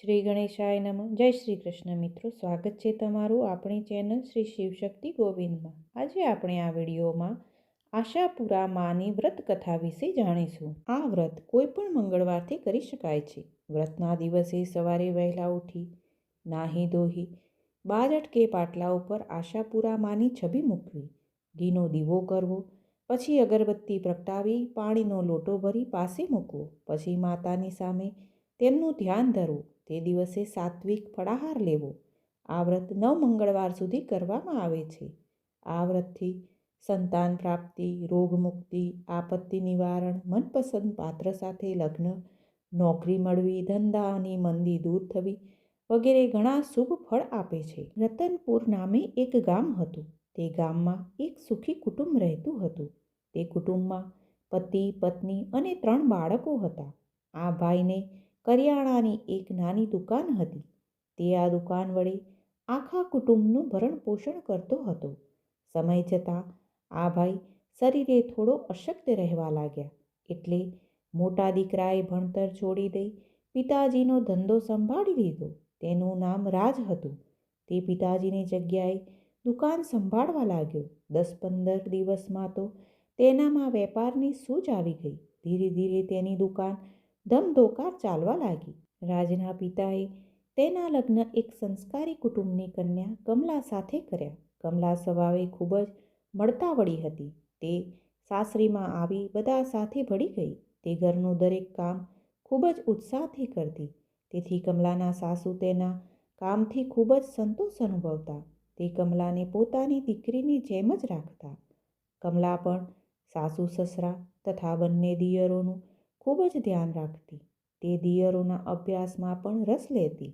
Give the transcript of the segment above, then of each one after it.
શ્રી ગણેશાય નમઃ. જય શ્રી કૃષ્ણ મિત્રો, સ્વાગત છે તમારું આપણી ચેનલ શ્રી શિવશક્તિ ગોવિંદમાં. આજે આપણે આ વિડીયોમાં આશાપુરા માની વ્રત કથા વિશે જાણીશું. આ વ્રત કોઈ પણ મંગળવારથી કરી શકાય છે. વ્રતના દિવસે સવારે વહેલા ઉઠી, નાહી ધોહી બાજટ કે પાટલા ઉપર આશાપુરા માની છબી મૂકવી, ઘીનો દીવો કરવો, પછી અગરબત્તી પ્રગટાવી, પાણીનો લોટો ભરી પાસે મૂકવો, પછી માતાની સામે તેમનું ધ્યાન ધરવું તે દિવસે સાત્વિક ફળાહાર લેવો. આ વ્રત નવ મંગળવાર સુધી કરવામાં આવે છે. આ વ્રતથી સંતાન પ્રાપ્તિ રોગમુક્તિ આપત્તિ નિવારણ, મનપસંદ પાત્ર સાથે લગ્ન, નોકરી મળવી ધંધાની મંદી દૂર થવી વગેરે ઘણા શુભ ફળ આપે છે. રતનપુર નામે એક ગામ હતું. તે ગામમાં એક સુખી કુટુંબ રહેતું હતું. તે કુટુંબમાં પતિ, પત્ની અને ત્રણ બાળકો હતા. આ ભાઈને કરિયાણાની એક નાની દુકાન હતી. તે આ દુકાન વડે આખા કુટુંબનું ભરણ પોષણ કરતો હતો. સમય જતાં આ ભાઈ શરીરે થોડો અશક્ત રહેવા લાગ્યા, એટલે મોટા દીકરાએ ભણતર છોડી દઈ પિતાજીનો ધંધો સંભાળી લીધો. તેનું નામ રાજ હતું. તે પિતાજીની જગ્યાએ દુકાન સંભાળવા લાગ્યો. દસ પંદર દિવસમાં તો તેનામાં વેપારની સૂઝ આવી ગઈ. ધીરે ધીરે તેની દુકાન ધમધોકાર ચાલવા લાગી. રાજના પિતાએ તેના લગ્ન એક સંસ્કારી કુટુંબની કન્યા કમલા સાથે કર્યા. કમલા સ્વભાવે ખૂબ જ મળતાવળી હતી. તે સાસરીમાં આવી બધા સાથે ભળી ગઈ. તે ઘરનું દરેક કામ ખૂબ જ ઉત્સાહથી કરતી. તેથી કમલાના સાસુ તેના કામથી ખૂબ જ સંતોષ અનુભવતા. તે કમલાને પોતાની દીકરીની જેમ જ રાખતા. કમલા પણ સાસુ, સસરા તથા બંને દિયરોનું ખૂબ જ ધ્યાન રાખતી. તે દિયરોના અભ્યાસમાં પણ રસ લેતી.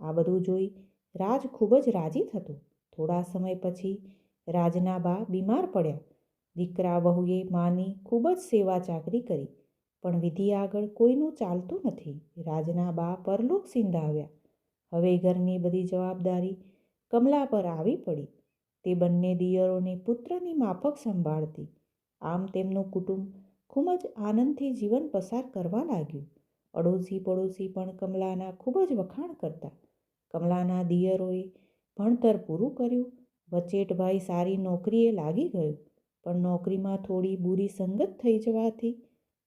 આ બધું જોઈ રાજ ખૂબ જ રાજી થતો. થોડા સમય પછી રાજના બા બીમાર પડ્યા. દીકરા વહુએ માની ખૂબ જ સેવા ચાકરી કરી, પણ વિધિ આગળ કોઈનું ચાલતું નથી. રાજના બા પરલોક સિંધાવ્યા. હવે ઘરની બધી જવાબદારી કમલા પર આવી પડી. તે બંને દિયરોને પુત્રની માફક સંભાળતી. આમ તેમનું કુટુંબ ખૂબ જ આનંદથી જીવન પસાર કરવા લાગ્યું. અડોશી પડોશી પણ કમલાના ખૂબ જ વખાણ કરતા. કમલાના દિયરોએ ભણતર પૂરું કર્યું. વચેટભાઈ સારી નોકરીએ લાગી ગયો. પણ નોકરીમાં થોડી બુરી સંગત થઈ જવાથી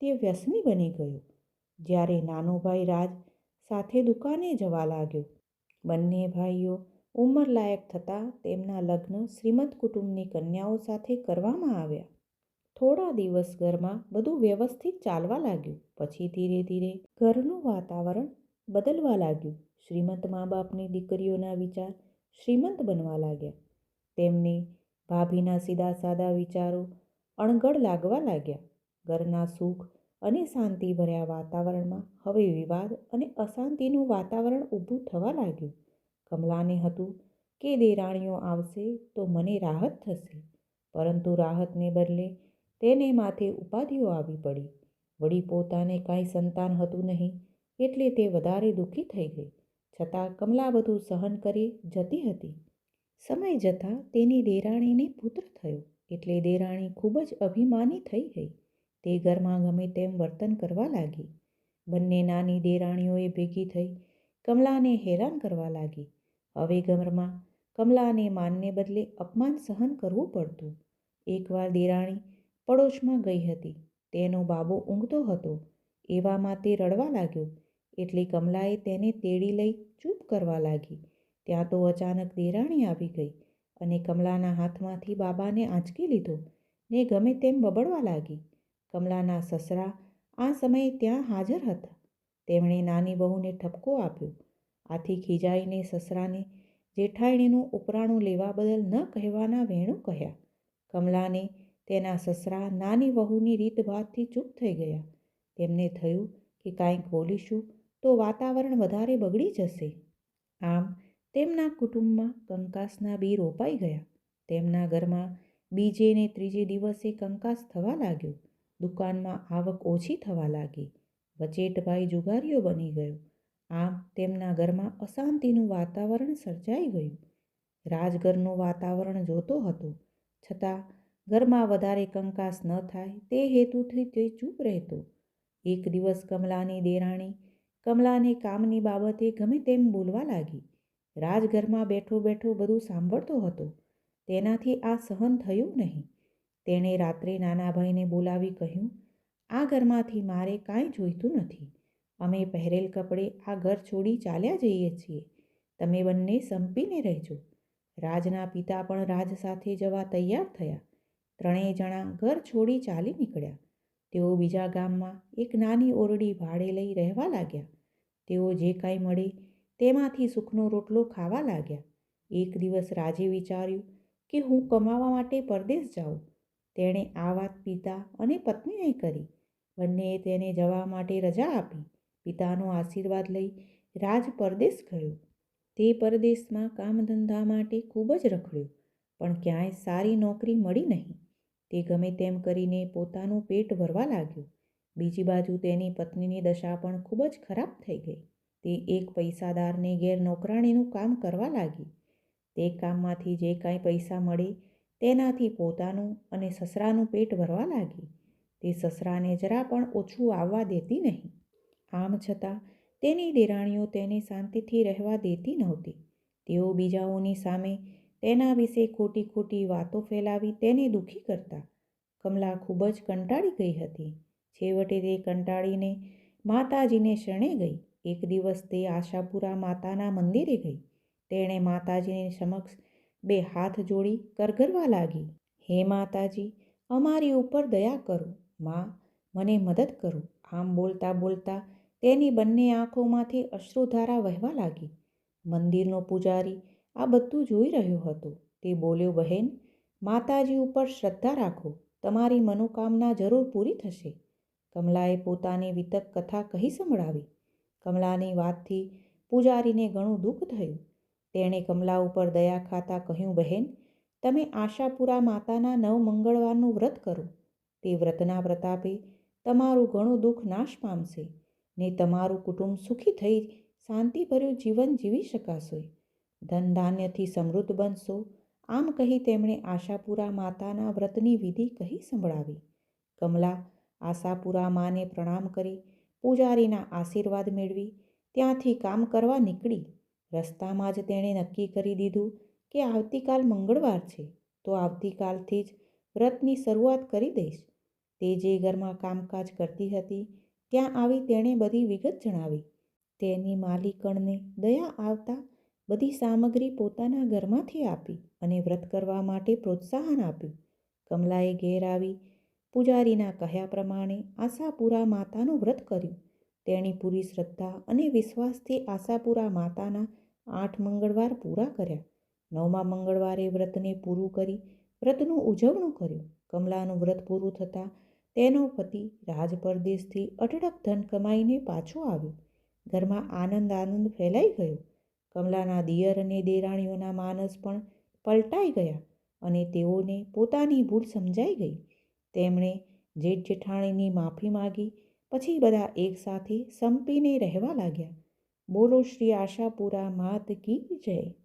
તે વ્યસની બની ગયો. જ્યારે નાનો ભાઈ રાજ સાથે દુકાને જવા લાગ્યો. બંને ભાઈઓ ઉંમરલાયક થતાં તેમના લગ્ન શ્રીમદ કુટુંબની કન્યાઓ સાથે કરવામાં આવ્યા. થોડા દિવસ ઘરમાં બધું વ્યવસ્થિત ચાલવા લાગ્યું. પછી ધીરે ધીરે ઘરનું વાતાવરણ બદલવા લાગ્યું. શ્રીમંત મા બાપની દીકરીઓના વિચાર શ્રીમંત બનવા લાગ્યા. તેમને ભાભીના સીધા સાદા વિચારો અણગડ લાગવા લાગ્યા. ઘરના સુખ અને શાંતિ ભર્યા વાતાવરણમાં હવે વિવાદ અને અશાંતિનું વાતાવરણ ઊભું થવા લાગ્યું. કમલાને હતું કે દેરાણીઓ આવશે તો મને રાહત થશે. પરંતુ રાહતને બદલે તેને માથે ઉપાધિઓ આવી પડી. વળી પોતાને કાંઈ સંતાન હતું નહીં, એટલે તે વધારે દુઃખી થઈ ગઈ. છતાં કમલા બધું સહન કરી જતી હતી. સમય જતાં તેની દેરાણીને પુત્ર થયો, એટલે દેરાણી ખૂબ જ અભિમાની થઈ ગઈ. તે ઘરમાં ગમે તેમ વર્તન કરવા લાગી. બંને નાની દેરાણીઓએ ભેગી થઈ કમલાને હેરાન કરવા લાગી. હવે ઘરમાં કમલાને માનને બદલે અપમાન સહન કરવું પડતું. એકવાર દેરાણી પડોશમાં ગઈ હતી. તેનો બાબો ઊંઘતો હતો. એવામાં તે રડવા લાગ્યો. એટલે કમલાએ તેને તેડી લઈ ચૂપ કરવા લાગી. ત્યાં તો અચાનક દેરાણી આવી ગઈ અને કમલાના હાથમાંથી બાબાને આંચકી લીધો. ને ગમે તેમ બબડવા લાગી. કમલાના સસરા આ સમયે ત્યાં હાજર હતા. તેમણે નાની બહુને ઠપકો આપ્યો. આથી ખીજાઈને સસરાને જેઠાણીનું ઉપરાણું લેવા બદલ ન કહેવાના વેણું કહ્યા. કમલાને તેના સસરા નાની વહુની રીતભાતથી ચૂપ થઈ ગયા. તેમને થયું કે કાંઈક બોલીશું તો વાતાવરણ વધારે બગડી જશે. આમ તેમના કુટુંબમાં કંકાસના બી રોપાઈ ગયા. તેમના ઘરમાં બીજે ને ત્રીજે દિવસે કંકાસ થવા લાગ્યો. દુકાનમાં આવક ઓછી થવા લાગી. વચેટભાઈ જુગારીઓ બની ગયો. આમ તેમના ઘરમાં અશાંતિનું વાતાવરણ સર્જાઈ ગયું. રાજઘરનું વાતાવરણ જોતો હતો. છતાં ઘરમાં વધારે કંકાસ ન થાય તે હેતુથી તે ચૂપ રહેતો. એક દિવસ કમલાની દેરાણી કમલાને કામની બાબતે ગમે તેમ બોલવા લાગી. રાજઘરમાં બેઠો બેઠો બધું સાંભળતો હતો. તેનાથી આ સહન થયું નહીં. તેણે રાત્રે નાના ભાઈને બોલાવી કહ્યું, આ ઘરમાંથી મારે કાંઈ જોઈતું નથી. અમે પહેરેલ કપડે આ ઘર છોડી ચાલ્યા જઈએ છીએ. તમે બંને સંપીને રહેજો. રાજના પિતા પણ રાજ સાથે જવા તૈયાર થયા. ત્રણેય જણા ઘર છોડી ચાલી નીકળ્યા. તેઓ બીજા ગામમાં એક નાની ઓરડી ભાડે લઈ રહેવા લાગ્યા. તેઓ જે કાંઈ મળે તેમાંથી સુખનો રોટલો ખાવા લાગ્યા. એક દિવસ રાજે વિચાર્યું કે હું કમાવા માટે પરદેશ જાઉં. તેણે આ વાત પિતા અને પત્નીને કરી. બંનેએ તેને જવા માટે રજા આપી. પિતાનો આશીર્વાદ લઈ રાજ પરદેશ ગયો. તે પરદેશમાં કામધંધા માટે ખૂબ જ રખડ્યો, પણ ક્યાંય સારી નોકરી મળી નહીં. તે ગમે તેમ કરીને પોતાનું પેટ ભરવા લાગ્યું. બીજી બાજુ તેની પત્નીની દશા પણ ખૂબ જ ખરાબ થઈ ગઈ. તે એક પૈસાદારને ઘેર નોકરાણીનું કામ કરવા લાગી. તે કામમાંથી જે કાંઈ પૈસા મળે તેનાથી પોતાનું અને સસરાનું પેટ ભરવા લાગી. તે સસરાને જરા પણ ઓછું આવવા દેતી નહીં. આમ છતાં તેની દેરાણીઓ તેને શાંતિથી રહેવા દેતી નહોતી. તેઓ બીજાઓની સામે તેના વિશે ખોટી ખોટી વાતો ફેલાવી તેને દુઃખી કરતા. કમલા ખૂબ જ કંટાળી ગઈ હતી. છેવટે તે કંટાળીને માતાજીને શરણે ગઈ. એક દિવસ તે આશાપુરા માતાના મંદિરે ગઈ. તેણે માતાજીની સમક્ષ બે હાથ જોડી કરગરવા લાગી. હે માતાજી, અમારી ઉપર દયા કરો. માં, મને મદદ કરો. આમ બોલતા બોલતા તેની બંને આંખોમાંથી અશ્રુધારા વહેવા લાગી. મંદિરનો પૂજારી આ બધું જોઈ રહ્યો હતો. તે બોલ્યો, બહેન, માતાજી ઉપર શ્રદ્ધા રાખો. તમારી મનોકામના જરૂર પૂરી થશે. કમલાએ પોતાની વિતક કથા કહી સંભળાવી. કમલાની વાતથી પૂજારીને ઘણું દુઃખ થયું. તેણે કમલા ઉપર દયા ખાતા કહ્યું, બહેન, તમે આશાપુરા માતાના નવ મંગળવારનું વ્રત કરો. તે વ્રતના પ્રતાપે તમારું ઘણું દુઃખ નાશ પામશે. ને તમારું કુટુંબ સુખી થઈ શાંતિભર્યું જીવન જીવી શકાશે. ધન ધાન્યથી સમૃદ્ધ બનશો. આમ કહી તેમણે આશાપુરા માતાના વ્રતની વિધિ કહી સંભળાવી. કમલા આશાપુરા માને પ્રણામ કરી, પૂજારીના આશીર્વાદ મેળવી, ત્યાંથી કામ કરવા નીકળી. રસ્તામાં જ તેણે નક્કી કરી દીધું કે આવતીકાલ મંગળવાર છે, તો આવતીકાલથી જ વ્રતની શરૂઆત કરી દઈશ. તે જે ઘરમાં કામકાજ કરતી હતી, ત્યાં આવી તેણે બધી વિગત જણાવી. તેની માલિકણને દયા આવતા બધી સામગ્રી પોતાના ઘરમાંથી આપી અને વ્રત કરવા માટે પ્રોત્સાહન આપ્યું. કમલાએ ઘેર આવી પૂજારીના કહ્યા પ્રમાણે આશાપુરા માતાનું વ્રત કર્યું. તેણી પૂરી શ્રદ્ધા અને વિશ્વાસથી આશાપુરા માતાના આઠ મંગળવાર પૂરા કર્યા. નવમા મંગળવારે વ્રતને પૂરું કરી વ્રતનું ઉજવણું કર્યું. કમલાનું વ્રત પૂરું થતાં તેનો પતિ રાજ પરદેશથી અઢળક ધન કમાઈને પાછો આવ્યો. ઘરમાં આનંદ આનંદ ફેલાઈ ગયો. કમલાના દિયર અને દેરાણીઓના માનસ પણ પલટાઈ ગયા અને તેઓને પોતાની ભૂલ સમજાઈ ગઈ. તેમણે જેઠ જેઠાણીની માફી માગી, પછી બધા એકસાથે સંપીને રહેવા લાગ્યા. બોલો શ્રી આશાપુરા માત કી જય.